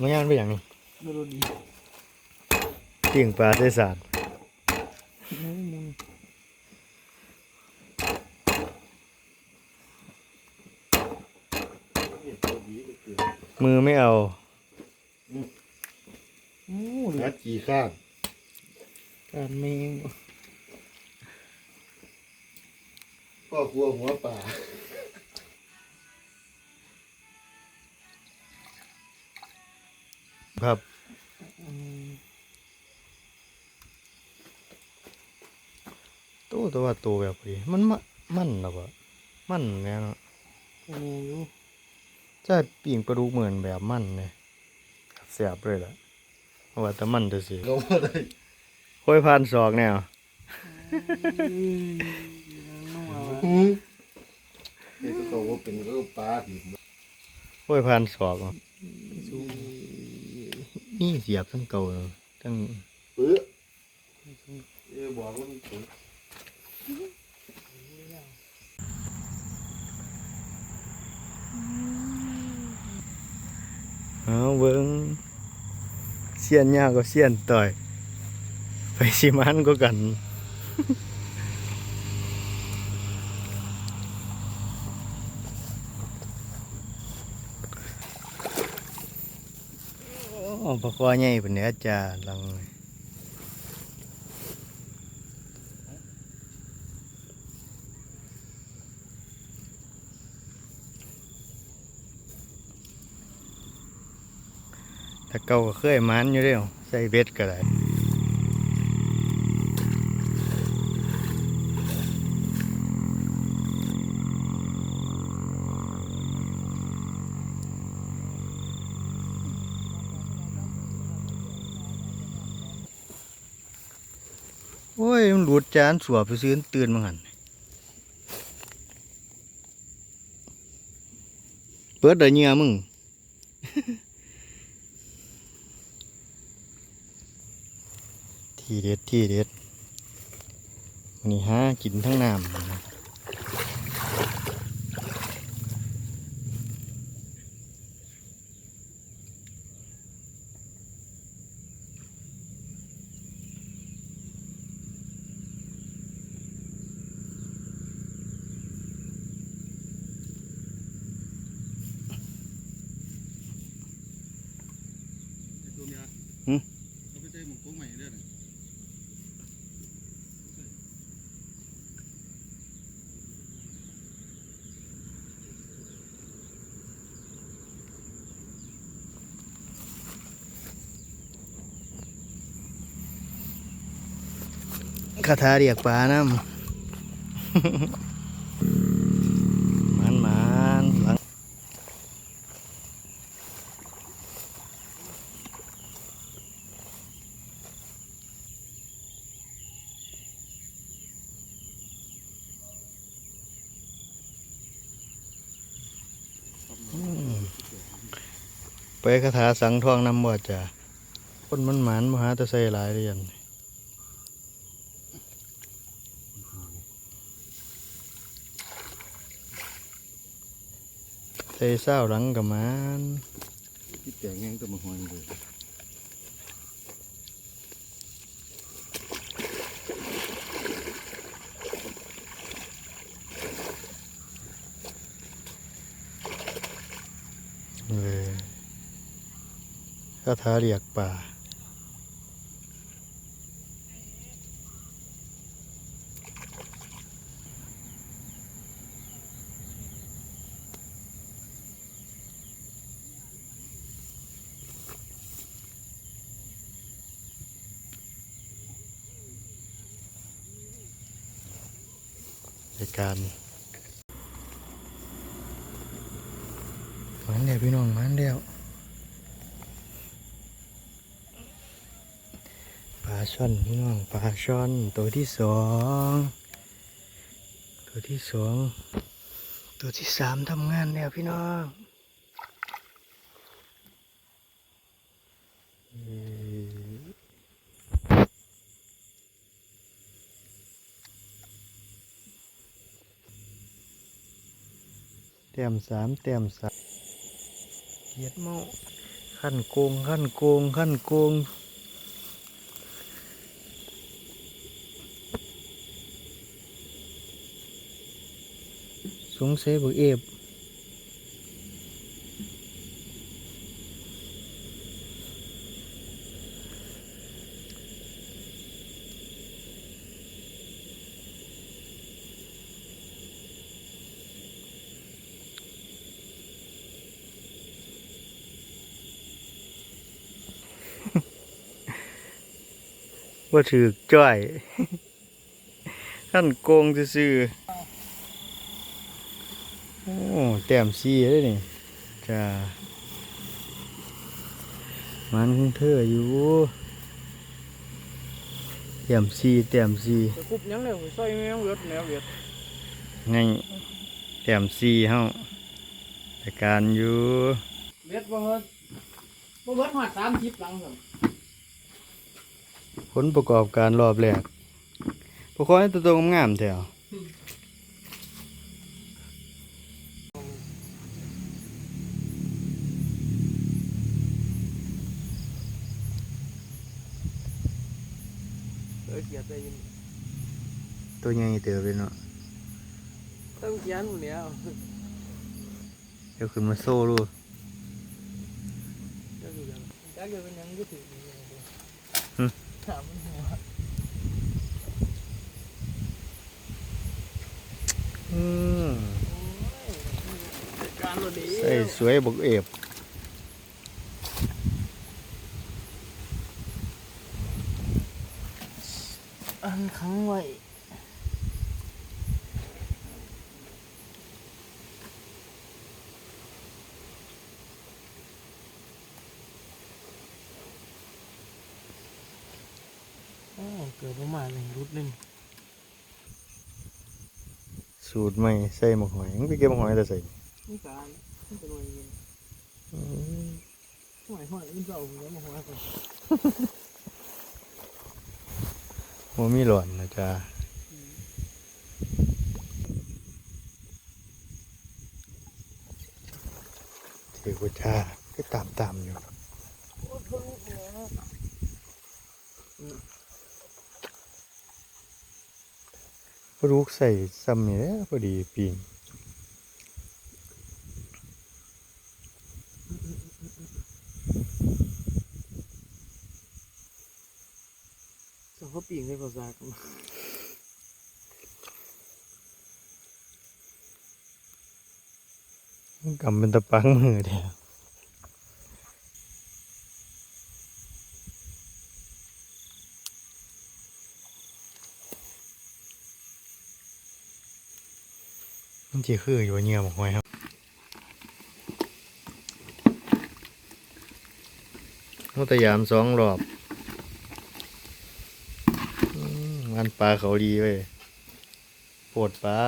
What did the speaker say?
มันย่างไปอย่างนี้ไม่รู้ดีปิ้งปลาใส่สาดมุนมุนมือไม่เอาโอ้เหลือนัดกี่ข้างการเมงก็กลัวหัวป่า ครับอืมตู้ตัวว่าตัวแบบพอดีมันมะมันหรอวะมันแน่เนาะอันนี้อยู่จะปิ้งปลาดุกเหมือนแบบมันเลยเสียบเลยล่ะเพราะว่าแต่มันจะสิก็ว่าได้ค่อยพันศอกแนวน้องเอาหืมเด็กก็ว่าเป็นก็ปลาถิ่มค่อยพันศอกเนาะ นี่เสียบทั้งเก่าเลยทั้งเปื้อเอ้บอกว่ามันถึงเอาเบิ้งเสียนยาวก็เสียนต่อย ไปสิมันก็กัน ปกรณ์ใหญ่เป็นเนื้อจ้าลังถ้าเก่าก็เคยมันอยู่เร็วใส่เบ็ดก็ได้ ย มันหลุดจานสวไปซื้อตื่นมาหันเปิดเดี๋ยวเงี้ยมึงที่เด็ดที่เด็ดวันนี้ฮะกินทั้งน้ำ นะคาถาเรียกปลาน้ำ มันมันหลังอืม ไปคาถาสังทองนำบ่จ่าคนมันหมานมหาตะไซหลายเรียนใส่เศร้าหลังกับมันที่แต่งงานก็มาหอนเลยคาถาเรียกป่า ในการมันเดียวพี่น้องมันเดียวปลาช่อนพี่น้องปลาช่อนตัวที่สองตัวที่สองตัวที่สามทำงานแล้วพี่น้องเต้มสามแต้มสามเกียดเมาขั้นโกงขั้นโกงขั้นโกง สงสัยบักเอฟว่าถือจ้อย ขั้นโกงซื่อๆ แต้มซีเลยนี่จ้ามันคงเธออยู่แต้มซีแต้มซีจะคุบยังเลยใส่แมวเวียดแมวเวียดไงแต้มซีเฮาแต่การอยู่เวียดบ่เฮ็ดบ่เบิดหอดสามสิบหลังครับผลประกอบการรอบแรกพวกเขาให้ตัวโตงามๆแถว ออเกียดได้ยินตัวใหญ่เติบเลยเนาะต้องเขียนหมดแล้วเดี๋ยวขึ้นมาโซ่ดูจะอยู่ยังจะอยู่เป็นยังก็ถืออยู่ยังเดียวหึถามมันหัวอืมจัดการเราดีใส่สวยบักเอฟ อันขังไว้อ้าวเกิดประมาณหนึ่งรุดหนึ่งสูตรใหม่ใส่หมกหอยมึงไปเก็บหมกหอยแต่ใส่นี่การนี่เป็นวันยิงอืมหอยหอยมันเจ้าหัวมาหัวกัน บ่มีหลอนนะจ๊ะเทกุชาก็ตามตามๆอยู่ลูกใส่ซ้ำนี่แหละพอดีปิง สองเขาปีงในภาษา กันกำเป็นตะปังมือเดียวมันจะคืออยู่ว่าเงียบหอยครับมุตยามสองรอบอืม งานปลาเขาดีเว้ยปวดปลา